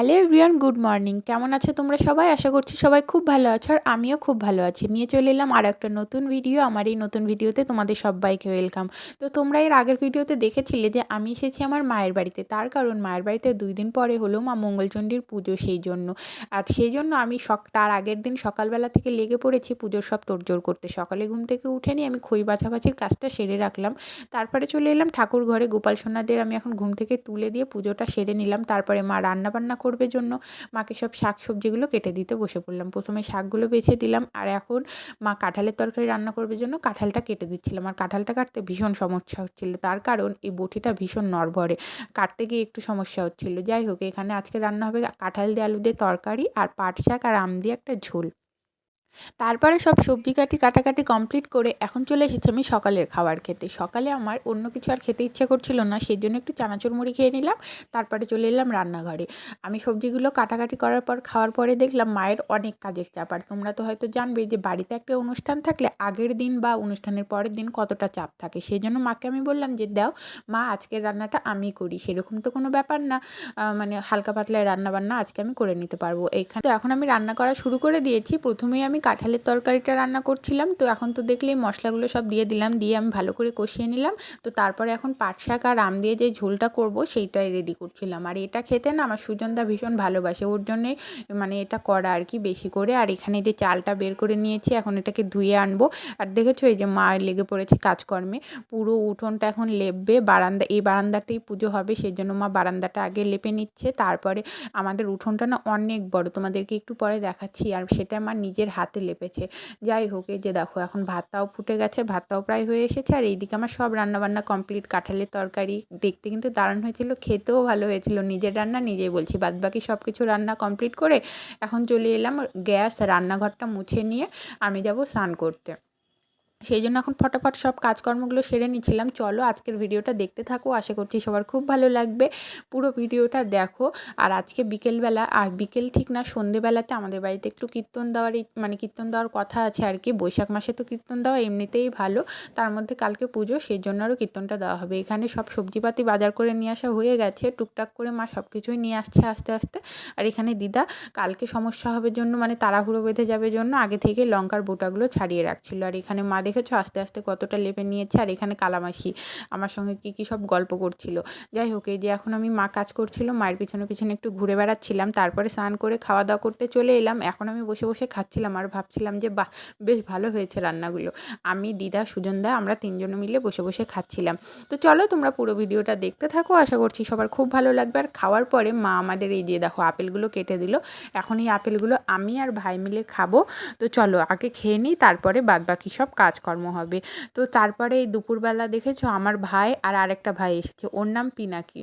Hello everyone, good morning. কেমন আছো তোমরা সবাই? আশা করছি সবাই খুব ভালো আছো আর আমিও খুব ভালো আছি। নিয়ে চলে এলাম আর একটা নতুন ভিডিও আমার এই নতুন ভিডিওতে তোমাদের সবাইকে ওয়েলকাম তো তোমরা এর আগের ভিডিওতে দেখেছিলে যে আমি এসেছি আমার মায়ের বাড়িতে। তার কারণ মায়ের বাড়িতে দুই দিন পরে হলো মা মঙ্গলচণ্ডীর পুজো সেই জন্য। আর সেই জন্য আমি সক তার আগের দিন সকালবেলা থেকে লেগে পড়েছি, পুজোর সব তোড়জোড় করতে। সকালে ঘুম থেকে উঠে নিয়ে আমি খই বাছাবাছির কাজটা সেরে রাখলাম। তারপরে চলে এলাম ঠাকুর ঘরে। গোপাল সোনাদের আমি এখন ঘুম থেকে তুলে দিয়ে পুজোটা সেরে নিলাম। তারপরে মা রান্না বান্না রান্নাবান্না করবে জন্য মাকে সব শাক সবজিগুলো কেটে দিতে বসে পড়লাম। প্রথমে শাকগুলো বেছে দিলাম আর এখন মা কাঁঠালের তরকারি রান্না করবে জন্য কাঁঠালটা কেটে দিচ্ছিলাম। আর কাঁঠালটা কাটতে ভীষণ সমস্যা হচ্ছিল, তার কারণ এই বটিটা ভীষণ নড়বড়ে, কাটতে গিয়ে একটু সমস্যা হচ্ছিল। যাই হোক, এখানে আজকে রান্না হবে কাঁঠাল দিয়ে আলু দিয়ে তরকারি আর পাট শাক আর আম দিয়ে একটা ঝোল। তারপরে সব সবজি কাটি কাটাকাটি কমপ্লিট করে এখন চলে এসেছি আমি সকালের খাবার খেতে। সকালে আমার অন্য কিছু আর খেতে ইচ্ছে করছিল না সেই জন্য একটু চানাচুর মুড়ি খেয়ে নিলাম, তারপরে চলে এলাম রান্নাঘরে। আমি সবজিগুলো কাটাকাটি করার পর, খাওয়ার পরে দেখলাম মায়ের অনেক কাজের চাপ। আর তোমরা তো হয়তো জানবে যে বাড়িতে একটা অনুষ্ঠান থাকলে আগের দিন বা অনুষ্ঠানের পরের দিন কতটা চাপ থাকে। সেই জন্য মাকে আমি বললাম যে, দাও, মা, আজকের রান্নাটা আমি করি। সেরকম তো কোনো ব্যাপার না। মানে হালকা পাতলায় রান্না বান্না আজকে আমি করে নিতে পারব। এখানে তো এখন আমি রান্না করা শুরু করে দিয়েছি। প্রথমেই আমি কাঁঠালের তরকারিটা রান্না করছিলাম, তো এখন তো দেখলেই মশলাগুলো সব দিয়ে দিলাম, দিয়ে আমি ভালো করে কষিয়ে নিলাম। তো তারপরে এখন পাট শাক আর আম দিয়ে যে ঝোলটা করব, সেইটাই রেডি করছিলাম। আর এটা খেতে না আমার সুজনদা ভীষণ ভালোবাসে, ওর জন্যে মানে এটা করা আর কি বেশি করে। আর এখানে যে চালটা বের করে নিয়েছি, এখন এটাকে ধুয়ে আনব। আর দেখেছ এই যে মা লেগে পড়েছে কাজকর্মে, পুরো উঠোনটা এখন লেপবে, বারান্দা, এই বারান্দাতেই পুজো হবে সেই জন্য মা বারান্দাটা আগে লেপে নিচ্ছে। তারপরে আমাদের উঠোনটা না অনেক বড়, তোমাদেরকে একটু পরে দেখাচ্ছি। আর সেটা আমার নিজের হাতে লেপে লেপেছে। যাই হোক, এই যে দেখো, এখন ভাতটাও ফুটে গেছে, ভাতটাও প্রায় হয়ে এসেছে, আর এইদিকে আমার সব রান্নাবান্না কমপ্লিট কাঁঠালের তরকারি দেখতে কিন্তু দারুণ হয়েছিল, খেতেও ভালো হয়েছিল, নিজের রান্না নিজেই বলছি বাদ বাকি সব কিছু রান্না কমপ্লিট করে এখন চলে এলাম গ্যাস রান্নাঘরটা মুছে নিয়ে আমি যাব স্নান করতে। সেই জন্য এখন ফটাফট সব কাজকর্মগুলো সেরে নিচ্ছিলাম। চলো আজকের ভিডিওটা দেখতে থাকো। আশা করছি সবার খুব ভালো লাগবে। পুরো ভিডিওটা দেখো। আর আজকে বিকেলবেলা, আর বিকেল ঠিক না, সন্ধেবেলাতে আমাদের বাড়িতে একটু কীর্তন দেওয়ার মানে কীর্তন দেওয়ার কথা আছে আর কি। বৈশাখ মাসে তো কীর্তন দেওয়া এমনিতেই ভালো। তার মধ্যে কালকে পুজো সেই জন্য আরও কীর্তনটা দেওয়া হবে। এখানে সব সবজিপাতি বাজার করে নিয়ে আসা হয়ে গেছে। টুকটাক করে মা সব কিছুই নিয়ে আসছে আস্তে আস্তে। আর এখানে দিদা কালকে সমস্যা হবে জন্য মানে তাড়াহুড়ো বেঁধে যাবে জন্য, আগে থেকে লঙ্কার বোটাগুলো ছাড়িয়ে রাখছিল। আর এখানে মা দেখেছ? আস্তে আস্তে কতটা লেপে নিয়েছে। আর এখানে কালামাসি আমার সঙ্গে কী কী সব গল্প করছিল। যাই হোক, এই যে এখন আমি মা কাজ করছিল, মায়ের পিছনে পিছনে একটু ঘুরে বেড়াচ্ছিলাম। তারপরে স্নান করে খাওয়া দাওয়া করতে চলে এলাম। এখন আমি বসে বসে খাচ্ছিলাম আর ভাবছিলাম যে, বাহ, বেশ ভালো হয়েছে রান্নাগুলো। আমি, দিদা, সুজনদা আমরা তিনজনে মিলে বসে বসে খাচ্ছিলাম। তো চলো, তোমরা পুরো ভিডিওটা দেখতে থাকো। আশা করছি সবার খুব ভালো লাগবে। আর খাওয়ার পরে মা আমাদের এই দিয়ে দেখো, আপেলগুলো কেটে দিল। এখন এই আপেলগুলো আমি আর ভাই মিলে খাব। তো চলো, আগে খেয়ে নিই, তারপরে বাদ বাকি সব কাজকর্ম হবে। তো তারপরে এই দুপুরবেলা দেখেছ আমার ভাই আর আরেকটা ভাই এসেছে। ওর নাম পিনাকি।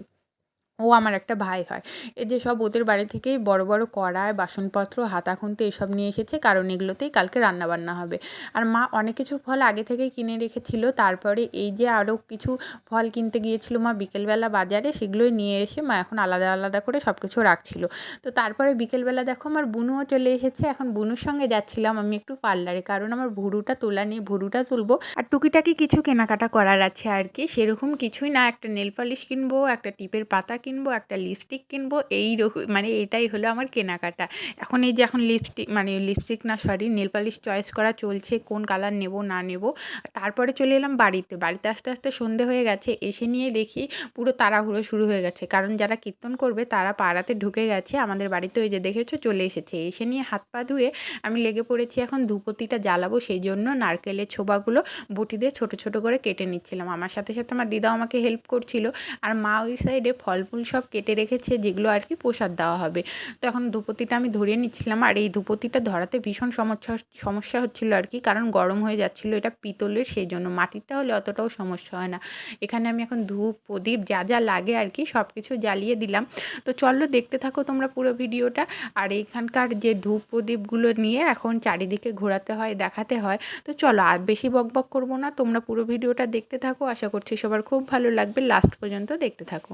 ও আমার একটা ভাই হয়। যে সব ওদের বাড়ি থেকেই বড় বড় কড়াই বাসনপত্র হাতা খুন্তি এসব নিয়ে এসেছে। কারণ এগুলোতেই কালকে রান্নাবান্না হবে। আর মা অনেক কিছু ফল আগে থেকেই কিনে রেখেছিল। তারপরে এই যে আরও কিছু ফল কিনতে গিয়েছিল মা বিকেলবেলা বাজারে, সেগুলোই নিয়ে এসে মা এখন আলাদা আলাদা করে সব কিছু রাখছিল। তো তারপরে বিকেলবেলা দেখো আমার বুনুও চলে এসেছে। এখন বুনুর সঙ্গে যাচ্ছিলাম আমি একটু পার্লারে। কারণ আমার ভুরুটা তোলা নেই ভুরুটা তুলবো। আর টুকিটাকি কিছু কেনাকাটা করার আছে আর কি। সেরকম কিছুই না। একটা নেল পালিশ কিনবো, একটা টিপের পাতা কিনবো, একটা লিপস্টিক কিনবো, এই মানে এটাই হলো আমার কেনাকাটা। এখন এই যে এখন লিপস্টিক মানে লিপস্টিক না সরি নেল পালিশ চয়েস করা চলছে, কোন কালার নেব, না নেব। তারপরে চলে এলাম বাড়িতে। বাড়িতে আস্তে আস্তে সন্ধে হয়ে গেছে, এসে নিয়ে দেখি পুরো তাড়াহুড়ো শুরু হয়ে গেছে। কারণ যারা কীর্তন করবে, তারা পাড়াতে ঢুকে গেছে, আমাদের বাড়িতে ওই যে দেখেছ, চলে এসেছে। এসে নিয়ে হাত পা ধুয়ে আমি লেগে পড়েছি, এখন ধূপতিটা জ্বালাবো, সেই জন্য নারকেলের ছোবাগুলো বটি দিয়ে ছোটো ছোটো করে কেটে নিচ্ছিলাম। আমার সাথে সাথে আমার দিদাও আমাকে হেল্প করছিল। আর মা ওই সাইডে ফুল সব কেটে রেখেছে, যেগুলো আর কি প্রসাদ দেওয়া হবে। তো এখন ধূপতিটা আমি ধরিয়ে নিচ্ছিলাম, আর এই ধূপতিটা ধরাতে ভীষণ সমস্যা সমস্যা হচ্ছিল আর কি, কারণ গরম হয়ে যাচ্ছিল, এটা পিতলের সেই জন্য মাটিরটা হলে অতটাও সমস্যা হয় না। এখানে আমি এখন ধূপ, প্রদীপ, যা যা লাগে আর কি, সব কিছু জ্বালিয়ে দিলাম। তো চলো দেখতে থাকো তোমরা পুরো ভিডিওটা, আর এইখানকার যে ধূপ, প্রদীপগুলো নিয়ে এখন চারিদিকে ঘোরাতে হয়, দেখাতে হয়। তো চলো আর বেশি বক বক করব না, তোমরা পুরো ভিডিওটা দেখতে থাকো, আশা করছি সবার খুব ভালো লাগবে, লাস্ট পর্যন্ত দেখতে থাকো।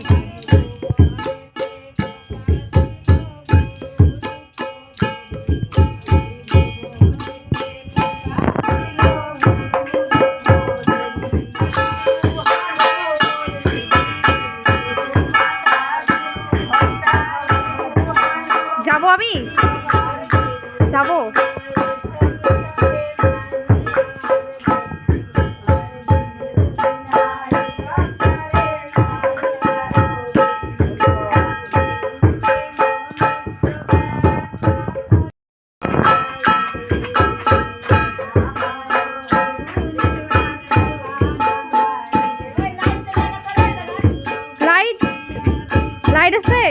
যাব? লাইট লাইট আছে?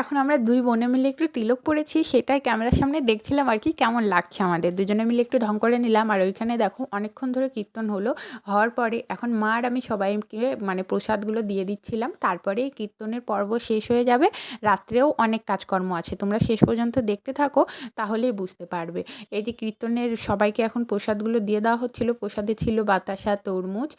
এখন আমরা দুই বোনে মিলে একটু তিলক পড়েছি সেটাই ক্যামেরার সামনে দেখছিলাম আর কি কেমন লাগছে আমাদের। দুজনে মিলে একটু ঢং করে নিলাম আর ওইখানে দেখো অনেকক্ষণ ধরে কীর্তন হলো। হওয়ার পরে এখন মা আর আমি সবাইকে মানে প্রসাদগুলো দিয়ে দিচ্ছিলাম। তারপরে কীর্তনের পর্ব শেষ হয়ে যাবে। রাত্রেও অনেক কাজকর্ম আছে। তোমরা শেষ পর্যন্ত দেখতে থাকো, তাহলেই বুঝতে পারবে। এই যে কীর্তনের সবাইকে এখন প্রসাদগুলো দিয়ে দেওয়া হচ্ছিল। প্রসাদে ছিল বাতাসা, তরমুজ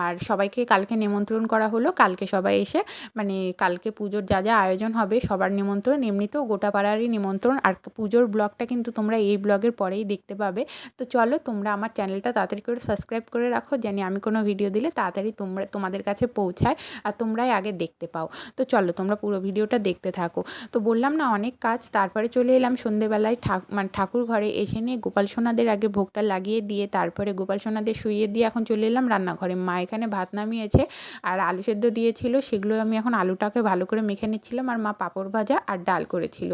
আর সবাইকে কালকে নিমন্ত্রণ করা হলো। কালকে সবাই এসে মানে কালকে পুজোর যা যা আয়োজন হবে সবার নিমন্ত্রণ, এমনিতেও গোটা পাড়ারই নিমন্ত্রণ। আর পুজোর ব্লগটা কিন্তু তোমরা এই ব্লগের পরেই দেখতে পাবে। তো চলো তোমরা আমার চ্যানেলটা তাড়াতাড়ি করে সাবস্ক্রাইব করে রাখো, জানি আমি কোনো ভিডিও দিলে তাড়াতাড়ি তোমরা, তোমাদের কাছে পৌঁছায় আর তোমরাই আগে দেখতে পাও। তো চলো তোমরা পুরো ভিডিওটা দেখতে থাকো। তো বললাম না অনেক কাজ, তারপরে চলে এলাম সন্ধেবেলায় ঠাক মানে ঠাকুর ঘরে এসে নিয়ে গোপাল সোনাদের আগে ভোগটা লাগিয়ে দিয়ে তারপরে গোপাল সোনাদের শুইয়ে দিয়ে এখন চলে এলাম রান্নাঘরে। মা এখানে ভাত নামিয়েছে আর আলু সেদ্ধ দিয়েছিল, সেগুলো আমি এখন আলুটাকে ভালো করে মেখে নিচ্ছিলাম আর মা পাঁপড় আর ডাল করেছিল।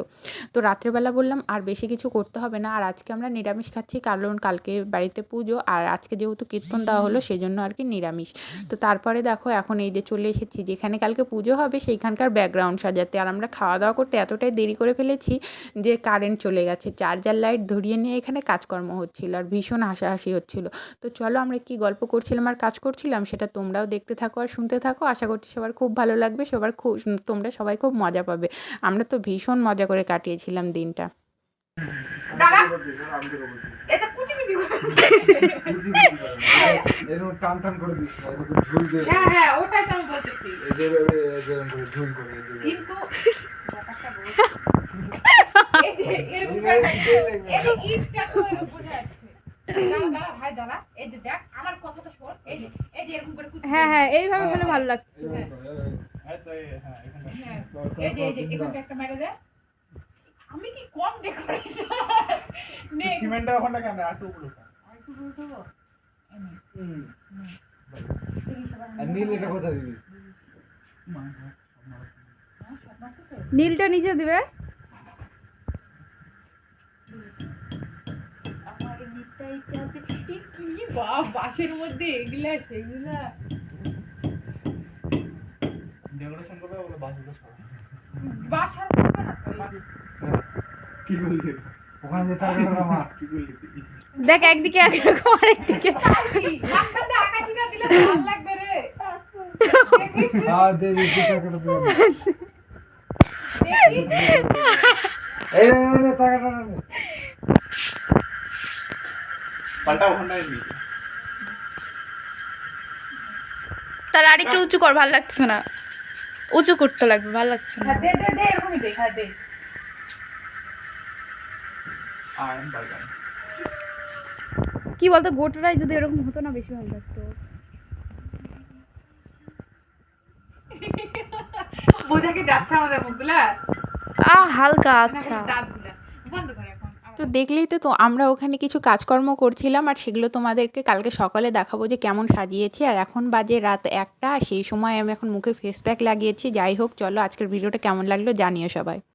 তো রাত্রেবেলা বললাম, আর বেশি কিছু করতে হবে না। আর আজকে আমরা নিরামিষ খাচ্ছি। কারণ কালকে বাড়িতে পুজো। আর আজকে যেহেতু কীর্তন দেওয়া হলো সেই জন্য আর কি নিরামিষ। তো তারপরে দেখো, এখন এই যে চলে এসেছি, যেখানে কালকে পুজো হবে, সেইখানকার ব্যাকগ্রাউন্ড সাজাতে। আর আমরা খাওয়া দাওয়া করতে এতটাই দেরি করে ফেলেছি যে কারেন্ট চলে গেছে। চার্জার লাইট ধরিয়ে নিয়ে এখানে কাজকর্ম হচ্ছিল আর ভীষণ হাসাহাসি হচ্ছিল। তো চলো, আমরা কি গল্প করছিলাম আর কাজ করছিলাম, সেটা তোমরাও দেখতে থাকো আর শুনতে থাকো। আশা করছি সবার খুব ভালো লাগবে, সবার খুব, তোমরা সবাই খুব মজা পাবে। আমরা তো ভীষণ মজা করে কাটিয়েছিলাম দিনটা। হ্যাঁ হ্যাঁ হ্যাঁ হ্যাঁ এইভাবে ভালো লাগছে। হ্যাঁ এই যে এই যে এখানটা একটা মেরে দে আমি কি কম ডেকোরেশন নে সিমেন্টটা ওখানটা কেন? আর? হুম। নীল এটা কোথায় দিবি? হ্যাঁ? নীলটা নিচে দিবে। আমার নিতে ইচ্ছা আছে কি বাপ বাসের মধ্যে এগুলা। সেগুলা ডেকোরেশন করবে। বাসার না কি বললি? ওখানে যে টাকা করে মার কি বললি? দেখ একদিকে একরকম দিলে ভালো লাগবে রে। দেখিস? আর দে দে এই নে, পাল্টা তাহলে আরেকটু উঁচু কর ভালো লাগছে না। উঁচু করতে লাগবে ভালো লাগছে না। হ্যাঁ, দে দে দে এরকমই দে হ্যাঁ দে। কি বলতো গোটাটাই যদি এরকম হতো না বেশি ভালো লাগতো। দেখে যাচ্ছে আমাদের মুখগুলা আ হালকা আচ্ছা। দাঁতগুলা বন্ধ তো দেখলেই তো তো আমরা ওখানে কিছু কাজকর্ম করছিলাম আর সেগুলো তোমাদেরকে কালকে সকালে দেখাবো যে কেমন সাজিয়েছি। আর এখন বাজে রাত একটা সেই সময় আমি এখন মুখে ফেস প্যাক লাগিয়েছি। যাই হোক, চলো আজকের ভিডিওটা কেমন লাগল জানিও সবাই।